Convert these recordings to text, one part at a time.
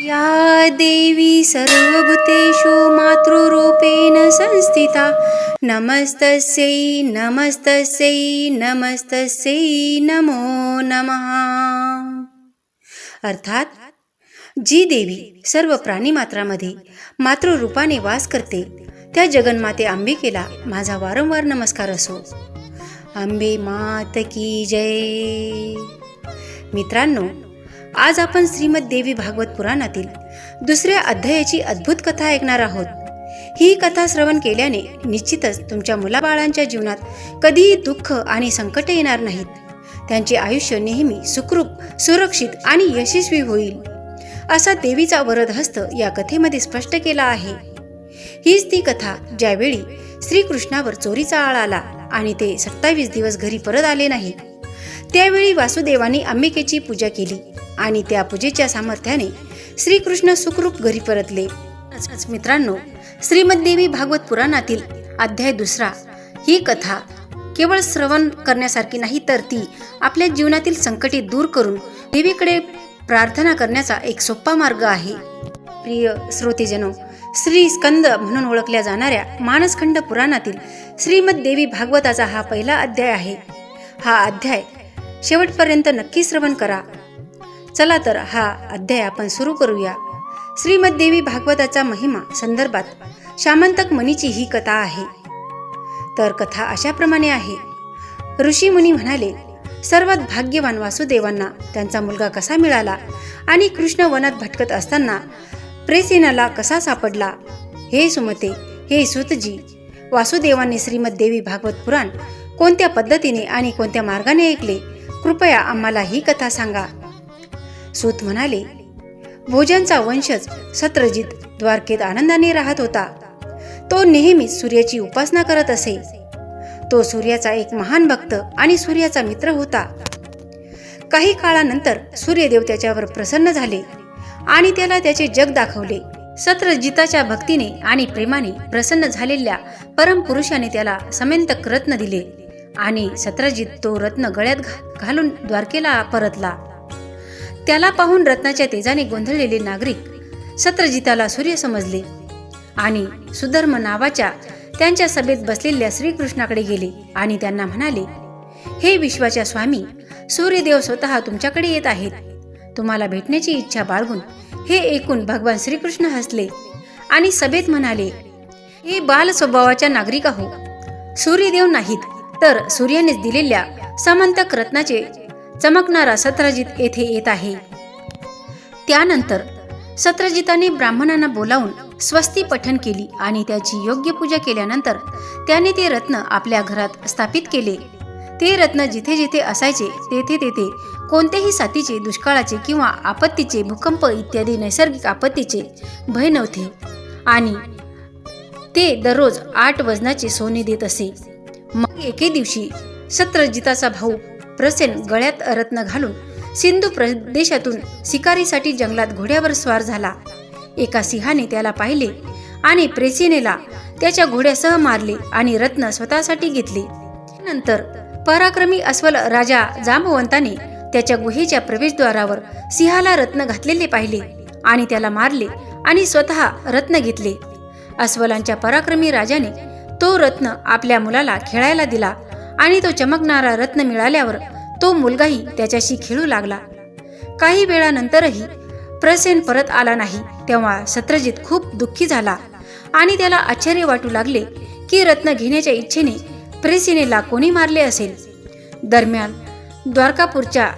या देवी सर्वभूतेषु मातृरूपेण संस्थिता। नमस्तस्यै नमस्तस्यै नमस्तस्यै नमो नमः। अर्थात जी देवी सर्व प्राणीमात्रामध्ये मातृरूपाने वास करते त्या जगन्माते अंबिकेला माझा वारंवार नमस्कार असो. अंबे मात की जय। मित्रांनो आज आपण श्रीमद देवी भागवत पुराणातील दुसऱ्या अध्यायाची अद्भुत कथा ऐकणार आहोत. ही कथा श्रवण केल्याने निश्चितच तुमच्या मुलाबाळांच्या जीवनात कधीही दुःख आणि संकट येणार नाहीत. त्यांचे आयुष्य नेहमी सुखरूप सुरक्षित आणि यशस्वी होईल असा देवीचा वरद हस्त या कथेमध्ये स्पष्ट केला आहे. हीच ती कथा ज्यावेळी श्रीकृष्णावर चोरीचा आळ आला आणि ते सत्तावीस दिवस घरी परत आले नाही त्यावेळी वासुदेवाने अंबिकेची पूजा केली आणि त्या पूजेच्या सामर्थ्याने श्रीकृष्ण सुखरूप घरी परतले. मित्रांनो श्रीमद्देवी भागवत पुराणातील अध्याय दुसरा ही कथा केवळ श्रवण करण्यासारखी नाही तर ती आपल्या जीवनातील संकटे दूर करून देवीकडे प्रार्थना करण्याचा एक सोपा मार्ग आहे. प्रिय श्रोतेजनो श्री स्कंद म्हणून ओळखल्या जाणाऱ्या मानसखंड पुराणातील श्रीमद देवी भागवताचा हा पहिला अध्याय आहे. हा अध्याय शेवटपर्यंत नक्की श्रवण करा. चला तर हा अध्याय आपण सुरू करूया. श्रीमद्देवी भागवताचा महिमा संदर्भात शामंतक मनीची ही कथा आहे. तर कथा अशाप्रमाणे आहे. ऋषी मुनी म्हणाले सर्वात भाग्यवान वासुदेवांना त्यांचा मुलगा कसा मिळाला आणि कृष्ण वनात भटकत असताना प्रेसेनाला कसा सापडला? हे सुमते हे सुतजी वासुदेवांनी श्रीमद्देवी भागवत पुराण कोणत्या पद्धतीने आणि कोणत्या मार्गाने ऐकले? कृपया आम्हाला ही कथा सांगा. सूत म्हणाले भोजनचा वंशज सत्रजित द्वारकेत आनंदाने राहत होता. तो नेहमीच सूर्याची उपासना करत असे. तो सूर्याचा एक महान भक्त आणि सूर्याचा मित्र होता. काही काळानंतर सूर्यदेव त्याच्यावर प्रसन्न झाले आणि त्याला त्याचे जग दाखवले. सत्रजिताच्या भक्तीने आणि प्रेमाने प्रसन्न झालेल्या परमपुरुषाने त्याला समंतक रत्न दिले. आणि सत्रजित तो रत्न गळ्यात घा- घालून द्वारकेला परतला. त्याला पाहून रत्नाच्या तेजाने गोंधळलेले नागरिक सत्रजिताला सूर्य समजले आणि सुधर्म नावाच्या त्यांच्या सभेत बसलेल्या श्रीकृष्णाकडे गेले आणि त्यांना म्हणाले हे विश्वाच्या स्वामी सूर्यदेव स्वतः तुमच्याकडे येत आहेत. तुम्हाला भेटण्याची इच्छा बाळगून हे ऐकून भगवान श्रीकृष्ण हसले आणि सभेत म्हणाले हे बाल स्वभावाच्या नागरिक आहो. सूर्यदेव नाहीत. तर सूर्यानेच दिलेल्या समंतक रत्नाचे चमकणारा सत्रजित येथे येत आहे. त्यानंतर सत्रजिताने ब्राह्मणांना बोलावून स्वस्ती पठण केली आणि त्याची योग्य पूजा केल्यानंतर त्याने ते रत्न आपल्या घरात स्थापित केले. ते रत्न जिथे जिथे असायचे तेथे तेथे कोणत्याही साथीचे दुष्काळाचे किंवा आपत्तीचे भूकंप इत्यादी नैसर्गिक आपत्तीचे भय नव्हते. आणि ते दररोज आठ वजनाचे सोने देत असे. एके दिवशी सत्रजिताचा भाऊ प्रसेन गळ्यात रत्न घालून सिंधू प्रदेशातून शिकारीसाठी जंगलात घोड्यावर स्वार झाला. एका सिंहाने त्याला पाहिले आणि प्रेसिनेला त्याच्या घोड्यासह मारले आणि रत्न स्वतःसाठी घेतले. नंतर पराक्रमी अस्वल राजा जांबवंताने त्याच्या गुहेच्या प्रवेशद्वारावर सिंहाला रत्न घातलेले पाहिले आणि त्याला मारले आणि स्वतः रत्न घेतले. अस्वलांच्या पराक्रमी राजाने तो रत्न आपल्या मुलाला खेळायला दिला आणि तो चमकणारा रत्न मिळाल्यावर तो मुलगाही त्याच्याशी खेळू लागला. काही वेळानंतरही प्रसेन परत आला नाही तेव्हा सत्रजित खूप दुःखी झाला आणि त्याला आश्चर्य वाटू लागले की रत्न घेण्याच्या इच्छेने प्रेसिनेला कोणी मारले असेल. दरम्यान द्वारकापूरच्या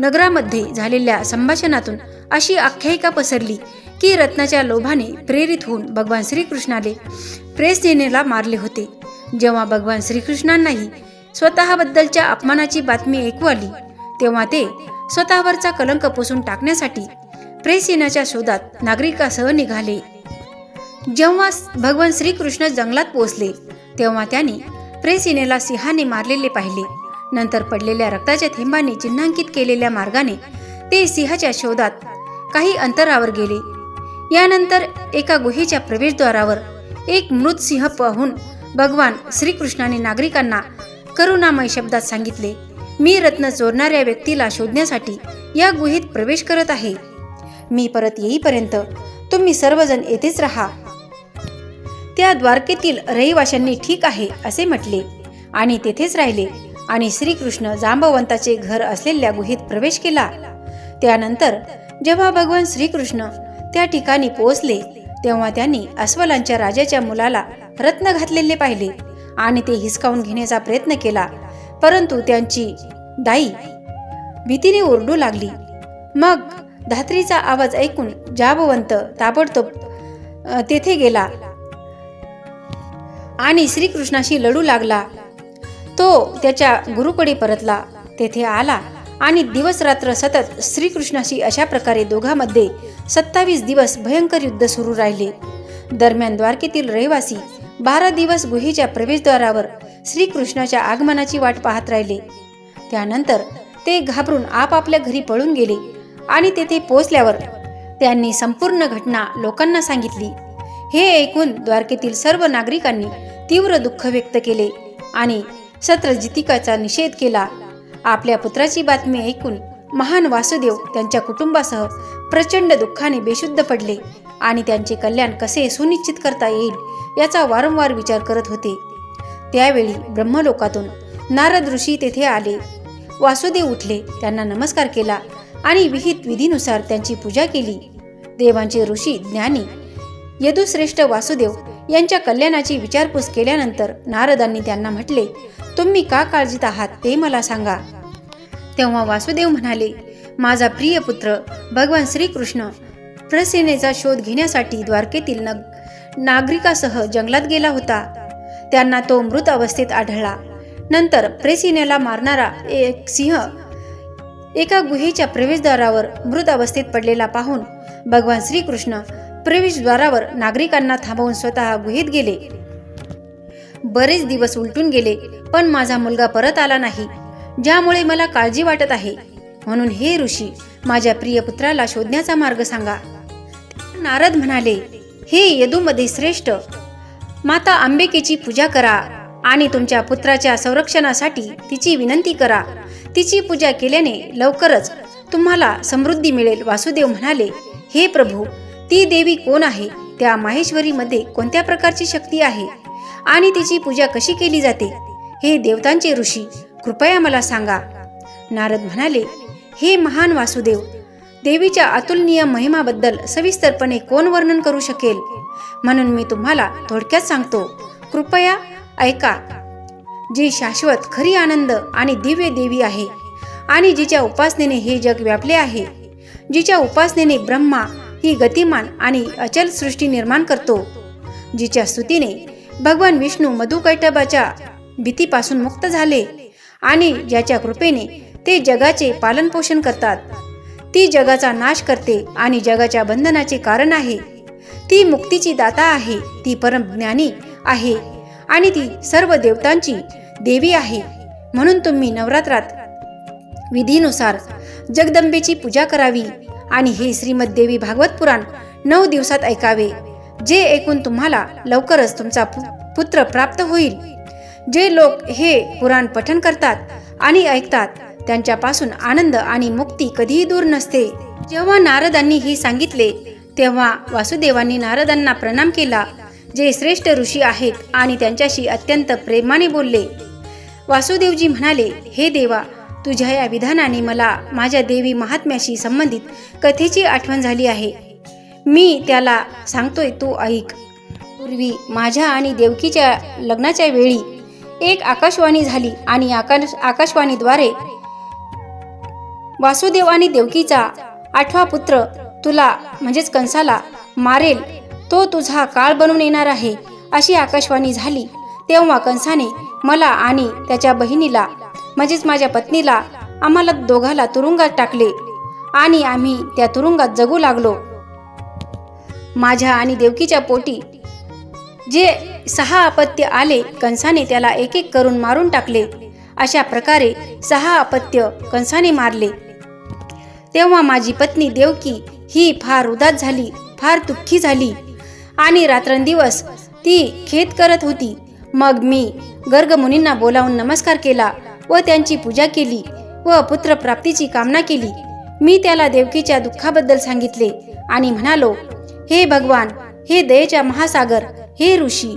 नगरामध्ये झालेल्या संभाषणातून अशी आख्यायिका पसरली की रत्नाच्या लोभाने प्रेरित होऊन भगवान श्रीकृष्णाने प्रेसनेला मारले होते. जेव्हा भगवान श्रीकृष्णांनाही स्वतःबद्दलच्या अपमानाची बातमी ऐकू आली तेव्हा ते स्वतःवरचा कलंक पुसून टाकण्यासाठी प्रेसेनाच्या शोधात नागरिकासह निघाले. जेव्हा भगवान श्रीकृष्ण जंगलात पोहोचले तेव्हा त्यांनी प्रेसिनेला सिंहाने मारलेले पाहिले. नंतर पडलेल्या रक्ताच्या थेंबाने चिन्हांकित केलेल्या मार्गाने ते सिंहाच्या शोधात काही अंतरावर गेले. यानंतर एका गुहेच्या प्रवेशद्वारावर एक मृत सिंह पाहून भगवान श्रीकृष्णाने नागरिकांना करुणामय शब्दात सांगितले मी रत्न चोरणाऱ्या व्यक्तीला शोधण्यासाठी या गुहेत प्रवेश करत आहे. मी परत येईपर्यंत तुम्ही सर्वजण येथेच राहा. त्या द्वारकेतील रहिवाशांनी ठीक आहे असे म्हटले. आणि तेथेच राहिले आणि श्रीकृष्ण जांबवंताचे घर असलेल्या गुहेत प्रवेश केला. त्यानंतर जेव्हा भगवान श्रीकृष्ण त्या ठिकाणी पोहोचले तेव्हा त्यांनी अस्वलांच्या राजाच्या मुलाला रत्न घातलेले पाहिले आणि ते हिसकावून घेण्याचा प्रयत्न केला. परंतु त्यांची दाई भीतीने ओरडू लागली. मग धात्रीचा आवाज ऐकून जाबवंत ताबडतोब तेथे गेला आणि श्रीकृष्णाशी लढू लागला. तो त्याच्या गुरुकडे परतला. तेथे आला. आणि दिवस रात्र सतत श्रीकृष्णाशी अशा प्रकारे दोघांमध्ये सत्तावीस दिवस भयंकर युद्ध सुरू राहिले. दरम्यान द्वारकेतील रहिवासी बारा दिवस गुहेच्या प्रवेशद्वारावर श्रीकृष्णाच्या आगमनाची वाट पाहत राहिले. त्यानंतर ते घाबरून आपापल्या घरी पळून गेले आणि तेथे पोचल्यावर त्यांनी संपूर्ण घटना लोकांना सांगितली. हे ऐकून द्वारकेतील सर्व नागरिकांनी तीव्र दुःख व्यक्त केले आणि सत्रजितिकाचा निषेध केला. आपल्या पुत्राची बातमी ऐकून महान वासुदेव त्यांच्या कुटुंबासह प्रचंड दुःखाने बेशुद्ध पडले आणि त्यांचे कल्याण कसे सुनिश्चित करता येईल याचा वारंवार विचार करत होते. त्यावेळी ब्रह्मलोकातून नारद ऋषी तेथे आले. वासुदेव उठले त्यांना नमस्कार केला आणि विहित विधीनुसार त्यांची पूजा केली. देवांचे ऋषी ज्ञानी यदुश्रेष्ठ वासुदेव यांच्या कल्याणाची विचारपूस केल्यानंतर नारदांनी त्यांना म्हटले तुम्ही का काळजीत आहात ते मला सांगा. तेव्हा वासुदेव म्हणाले माझा प्रिय पुत्र भगवान श्रीकृष्ण प्रसेनेचा शोध घेण्यासाठी द्वारकेतील नग नागरिकासह जंगलात गेला होता. त्यांना तो मृत अवस्थेत आढळला. नंतर प्रेसिनेला मारणारा एक सिंह एका गुहेच्या प्रवेशद्वारावर मृत अवस्थेत पडलेला पाहून भगवान श्रीकृष्ण प्रवेशद्वारावर नागरिकांना थांबवून स्वतः गुहेत गेले. बरेच दिवस उलटून गेले पण माझा मुलगा परत आला नाही ज्यामुळे मला काळजी वाटत आहे. म्हणून हे ऋषी माझ्या प्रिय पुत्राला शोधण्याचा मार्ग सांगा. नारद म्हणाले हे यदूमध्ये श्रेष्ठ माता अंबिकेची पूजा करा आणि तुमच्या पुत्राच्या संरक्षणासाठी तिची विनंती करा. तिची पूजा केल्याने लवकरच तुम्हाला समृद्धी मिळेल. वासुदेव म्हणाले हे प्रभू ती देवी कोण आहे? त्या माहेश्वरीमध्ये कोणत्या प्रकारची शक्ती आहे? आणि तिची पूजा कशी केली जाते? हे देवतांचे ऋषी कृपया मला सांगा. नारद म्हणाले हे महान वासुदेव देवीच्या अतुलनीय महिमाबद्दल सविस्तरपणे कोण वर्णन करू शकेल? म्हणून मी तुम्हाला थोडक्यात सांगतो. कृपया ऐका. जी शाश्वत खरी आनंद आणि दिव्य देवी आहे आणि जिच्या उपासनेने हे जग व्यापले आहे जिच्या उपासनेने ब्रह्मा ही गतिमान आणि अचल सृष्टी निर्माण करतो जिच्या स्तुतीने भगवान विष्णू मधुकैटबाच्या भीतीपासून मुक्त झाले आणि ज्याच्या कृपेने ते जगाचे पालनपोषण करतात. ती जगाचा नाश करते आणि जगाच्या बंधनाचे कारण आहे. ती मुक्तीची दाता आहे ती परमज्ञानी आहे आणि ती सर्व देवतांची देवी आहे. म्हणून तुम्ही नवरात्रात विधीनुसार जगदंबेची पूजा करावी आणि हे श्रीमद देवी भागवत पुराण नऊ दिवसात ऐकावे. जे ऐकून तुम्हाला लवकरच तुमचा पु- पुत्र प्राप्त होईल. जे लोक हे पुराण पठन करतात आणि ऐकतात त्यांच्यापासून आनंद आणि मुक्ती कधीही दूर नसते. जेव्हा नारदांनी हे सांगितले तेव्हा वासुदेवांनी नारदांना प्रणाम केला जे श्रेष्ठ ऋषी आहेत आणि त्यांच्याशी अत्यंत प्रेमाने बोलले. वासुदेवजी म्हणाले हे देवा तुझ्या या विधानाने मला माझ्या देवी महात्म्याशी संबंधित कथेची आठवण झाली आहे. मी त्याला सांगतोय तू ऐक. पूर्वी माझ्या आणि देवकीच्या लग्नाच्या वेळी एक आकाशवाणी झाली आणि आकाश आकाशवाणीद्वारे वासुदेव आणि देवकीचा आठवा पुत्र तुला म्हणजेच कंसाला मारेल. तो तुझा काळ बनून येणार आहे अशी आकाशवाणी झाली. तेव्हा कंसाने मला आणि त्याच्या बहिणीला म्हणजेच माझ्या पत्नीला आम्हाला दोघाला तुरुंगात टाकले आणि आम्ही त्या तुरुंगात जगू लागलो. माझ्या आणि देवकीच्या पोटी जे सहा अपत्य आले कंसाने त्याला एक एक करून मारून टाकले. अशा प्रकारे सहा अपत्य कंसाने मारले. तेव्हा माझी पत्नी देवकी ही फार उदास झाली फार दुःखी झाली आणि रात्रंदिवस ती खेद करत होती. मग मी गर्गमुनींना बोलावून नमस्कार केला. व त्यांची पूजा केली व पुत्रप्राप्तीची कामना केली. मी त्याला देवकीच्या दुःखाबद्दल सांगितले आणि म्हणालो हे भगवान हे दयेच्या महासागर हे ऋषी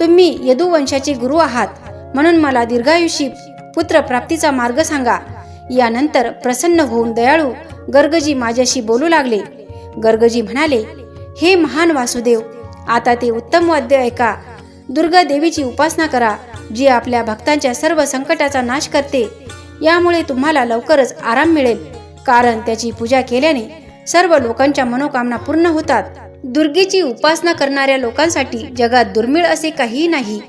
तुम्ही यदुवंशाचे गुरु आहात. म्हणून मला दीर्घायुषी पुत्र प्राप्तीचा मार्ग सांगा. यानंतर प्रसन्न होऊन दयाळू गर्गजी माझ्याशी बोलू लागले. गर्गजी म्हणाले हे महान वासुदेव आता ते उत्तम वाद्य ऐका. दुर्गा देवीची उपासना करा. जी आपल्या भक्तांच्या सर्व संकटाचा नाश करते यामुळे तुम्हाला लवकरच आराम मिळेल. कारण त्याची पूजा केल्याने सर्व लोकांच्या मनोकामना पूर्ण होतात. दुर्गेची उपासना करणाऱ्या लोकांसाठी जगात दुर्मिळ असे काहीही नाही.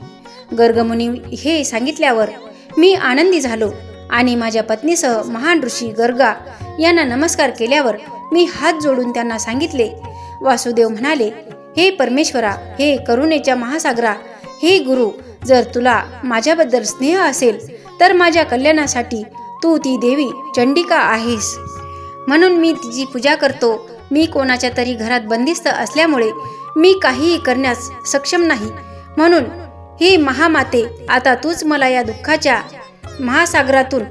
गर्गमुनी हे सांगितल्यावर मी आनंदी झालो आणि माझ्या पत्नीसह महान ऋषी गर्गा यांना नमस्कार केल्यावर मी हात जोडून त्यांना सांगितले वासुदेव म्हणाले हे परमेश्वरा हे करुणेच्या महासागरा हे गुरु जर तुला माझ्याबद्दल स्नेह असेल तर माझ्या कल्याणासाठी तू ती देवी चंडिका आहेस. म्हणून मी तिची पूजा करतो. मी कोणाच्या तरी घरात बंदिस्त असल्यामुळे मी काहीही करण्यास सक्षम नाही. म्हणून हे महामाते आता तूच मला या दुःखाच्या महासागरातून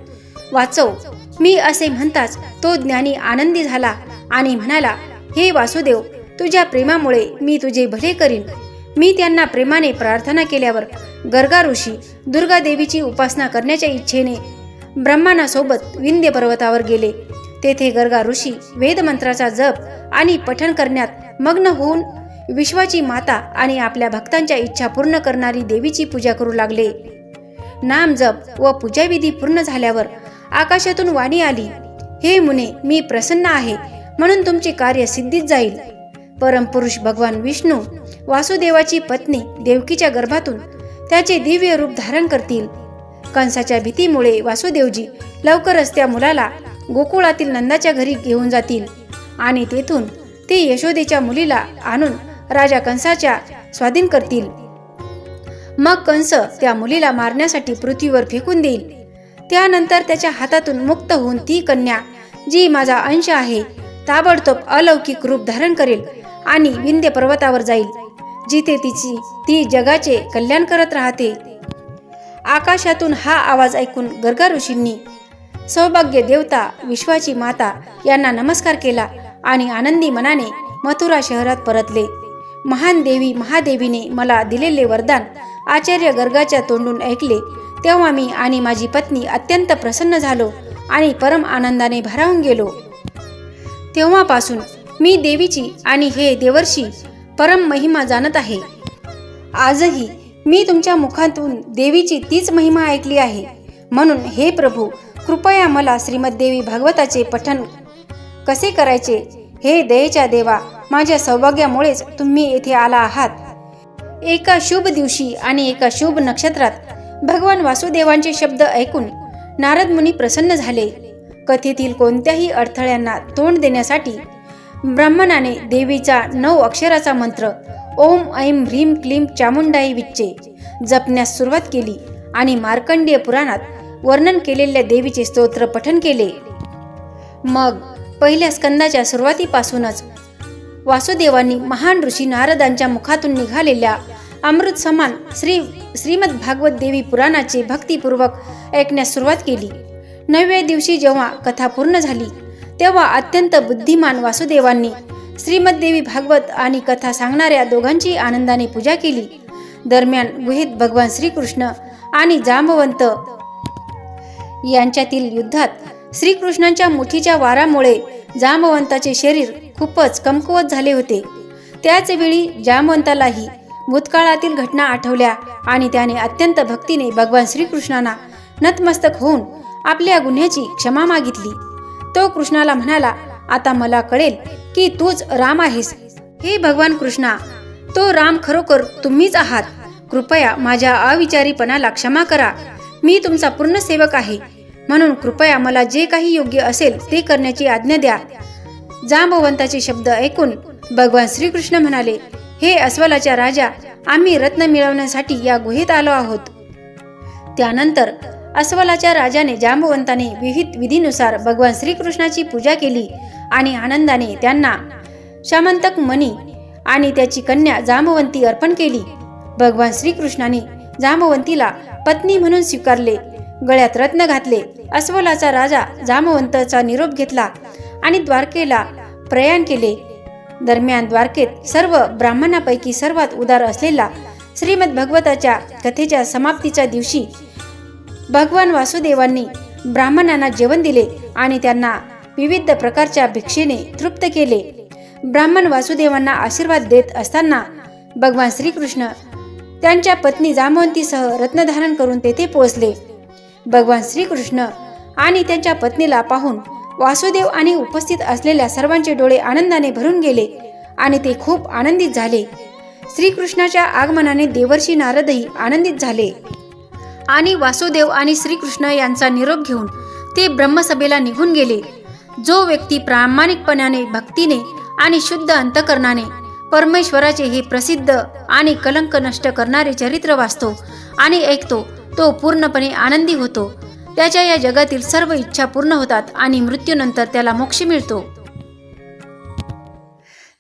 वाचव. मी असे म्हणताच तो ज्ञानी आनंदी झाला आणि म्हणाला हे वासुदेव तुझ्या प्रेमामुळे मी तुझे भले करीन. मी त्यांना प्रेमाने प्रार्थना केल्यावर गर्गा ऋषी दुर्गा देवीची उपासना करण्याच्या इच्छेने ब्रह्मानासोबत विंध्य पर्वतावर गेले. तेथे गर्गा ऋषी वेदमंत्राचा जप आणि पठण करण्यात मग्न होऊन विश्वाची माता आणि आपल्या भक्तांच्या इच्छा पूर्ण करणारी देवीची पूजा करू लागले. नाम जप व पूजाविधी पूर्ण झाल्यावर आकाशातून वाणी आली हे मुने मी प्रसन्न आहे म्हणून तुमचे कार्य सिद्धीत जाईल. परमपुरुष भगवान विष्णू वासुदेवाची पत्नी देवकीच्या गर्भातून त्याचे दिव्य रूप धारण करतील. कंसाच्या भीतीमुळे वासुदेवजी लवकरच त्या मुलाला गोकुळातील नंदाच्या घरी घेऊन जातील आणि तेथून ते यशोदेच्या मुलीला आणून राजा कंसाच्या स्वाधीन करतील. मग कंस त्या मुलीला मारण्यासाठी पृथ्वीवर फेकून देईल. त्यानंतर त्याच्या हातातून मुक्त होऊन ती कन्या जी माझा अंश आहे ताबडतोब अलौकिक रूप धारण करेल आणि विंध्य पर्वतावर जाईल. जिथे तिची ती जगाचे कल्याण करत राहते. आकाशातून हा आवाज ऐकून गर्गा ऋषींनी सौभाग्य देवता विश्वाची माता यांना नमस्कार केला आणि आनंदी मनाने मथुरा शहरात परतले. महान देवी महादेवीने मला दिलेले वरदान आचार्य गर्गाच्या तोंडून ऐकले. तेव्हा मी आणि माझी पत्नी अत्यंत प्रसन्न झालो आणि परम आनंदाने भरावून गेलो. तेव्हापासून मी देवीची आणि हे देवर्षी परम महिमा जाणत आहे. आजही मी तुमच्या मुखातून देवीची तीच महिमा ऐकली आहे. म्हणून हे प्रभू कृपया मला श्रीमद्देवी भागवताचे पठन कसे करायचे? हे दयेच्या देवा माझ्या सौभाग्यामुळेच तुम्ही येथे आला आहात. एका शुभ दिवशी आणि एका शुभ नक्षत्रात भगवान वासुदेवांचे शब्द ऐकून नारद मुनी प्रसन्न झाले. कथेतील कोणत्याही अडथळ्यांना तोंड देण्यासाठी ब्राह्मणाने देवीचा नऊ अक्षराचा मंत्र ओम ऐं ह्रीम क्लीम चामुंडाई विच्चे जपण्यास सुरुवात केली आणि मार्कंडेय पुराणात वर्णन केलेल्या देवीचे स्तोत्र पठन केले. मग पहिल्या स्कंदाच्या सुरुवातीपासूनच वासुदेवांनी महान ऋषी नारदांच्या मुखातून निघालेल्या अमृत समान श्री श्रीमद भागवत देवी पुराणाचे भक्तिपूर्वक ऐकण्यास सुरुवात केली. नवव्या दिवशी जेव्हा कथा पूर्ण झाली तेव्हा अत्यंत बुद्धिमान वासुदेवांनी श्रीमद्देवी भागवत आणि कथा सांगणाऱ्या दोघांची आनंदाने पूजा केली. दरम्यान गुहेत भगवान श्रीकृष्ण आणि जांबवंत यांच्यातील युद्धात श्रीकृष्णांच्या मुठीच्या वारामुळे जांबवंताचे शरीर खूपच कमकुवत झाले होते. त्याचवेळी जांबवंतालाही जामवंतालाही भूतकाळातील घटना आठवल्या आणि त्याने अत्यंत भक्तीने भगवान श्रीकृष्णांना नतमस्तक होऊन आपल्या गुन्ह्याची क्षमा मागितली. तो कृष्णाला म्हणाला आता मला कळेल की तूच राम आहेस. हे भगवान कृष्णा तो राम खरोखर तुम्हीच आहात. कृपया माझ्या अविचारीपणाला क्षमा करा. मी तुमचा पूर्ण सेवक आहे. म्हणून कृपया मला जे काही योग्य असेल ते करण्याची आज्ञा द्या. जांबवंताचे शब्द ऐकून भगवान श्रीकृष्ण म्हणाले हे अस्वलाच्या राजा आम्ही रत्न मिळवण्यासाठी या गुहेत आलो आहोत. त्यानंतर अस्वलाच्या राजाने जांबवंताने विविध विधीनुसार भगवान श्रीकृष्णाची पूजा केली आणि आनंदाने त्यांना शामंतक मणी आणि त्याची कन्या जांबवंती अर्पण केली. भगवान श्रीकृष्णाने जांबवंतीला पत्नी म्हणून स्वीकारले गळ्यात रत्न घातले. अस्वलाचा राजा जामवंतचा निरोप घेतला आणि द्वारकेला प्रयाण केले. दरम्यान द्वारकेत सर्व ब्राह्मणापैकी सर्वात उदार असलेला श्रीमद भगवताच्या कथेच्या समाप्तीच्या दिवशी भगवान वासुदेवांनी ब्राह्मणांना जेवण दिले आणि त्यांना विविध प्रकारच्या भिक्षेने तृप्त केले. ब्राह्मण वासुदेवांना आशीर्वाद देत असताना भगवान श्रीकृष्ण त्यांच्या पत्नी जामवंतीसह रत्नधारण करून तेथे पोहोचले. भगवान श्रीकृष्ण आणि त्यांच्या पत्नीला पाहून वासुदेव आणि उपस्थित असलेल्या सर्वांचे डोळे आनंदाने भरून गेले आणि ते खूप आनंदित झाले. श्रीकृष्णाच्या आगमनाने देवर्षी नारदही आनंदित झाले. आणि वासुदेव आणि श्रीकृष्ण यांचा निरोप घेऊन ते ब्रह्मसभेला निघून गेले. जो व्यक्ती प्रामाणिकपणाने भक्तीने आणि शुद्ध अंतकरणाने परमेश्वराचे हे प्रसिद्ध आणि कलंक नष्ट करणारे चरित्र वाचतो आणि ऐकतो तो पूर्णपणे आनंदी होतो. त्याच्या या जगातील सर्व इच्छा पूर्ण होतात आणि मृत्यूनंतर त्याला मोक्ष मिळतो.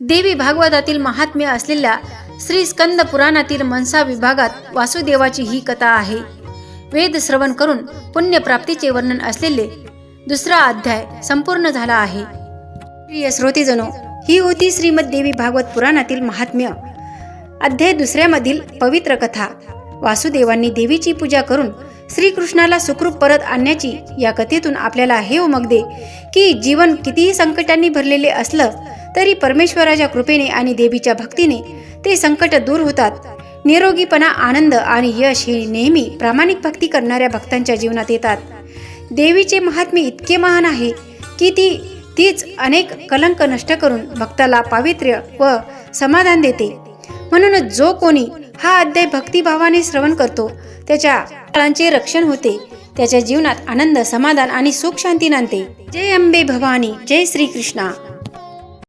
देवी भागवतातील महात्म्य असलेल्या श्री स्कंद पुराणातील मनसा विभागात वासुदेवाची ही कथा आहे. वेद श्रवण करून पुण्यप्राप्तीचे वर्णन असलेले दुसरा अध्याय संपूर्ण झाला आहे. प्रिय श्रोतेजनो ही होती श्रीमद देवी भागवत पुराणातील महात्म्य. अध्याय दुसऱ्यामधील पवित्र कथा. वासुदेवांनी देवीची पूजा करून श्रीकृष्णाला सुखरूप परत आणण्याची या कथेतून आपल्याला हे उमगदे की जीवन कितीही संकटांनी भरलेले असलं तरी परमेश्वराच्या कृपेने आणि देवीच्या भक्तीने ते संकट दूर होतात. निरोगीपणा आनंद आणि यश हे नेहमी प्रामाणिक भक्ती करणाऱ्या भक्तांच्या जीवनात येतात. देवीचे महात्म्य इतके महान आहे की ती तीच अनेक कलंक नष्ट करून भक्ताला पावित्र्य व समाधान देते. म्हणूनच जो कोणी हा अध्याय भक्तिभावाने श्रवण करतो त्याच्या काळांचे रक्षण होते. त्याच्या जीवनात आनंद समाधान आणि सुख शांती नांदते. जय अंबे भवानी जय श्रीकृष्णा.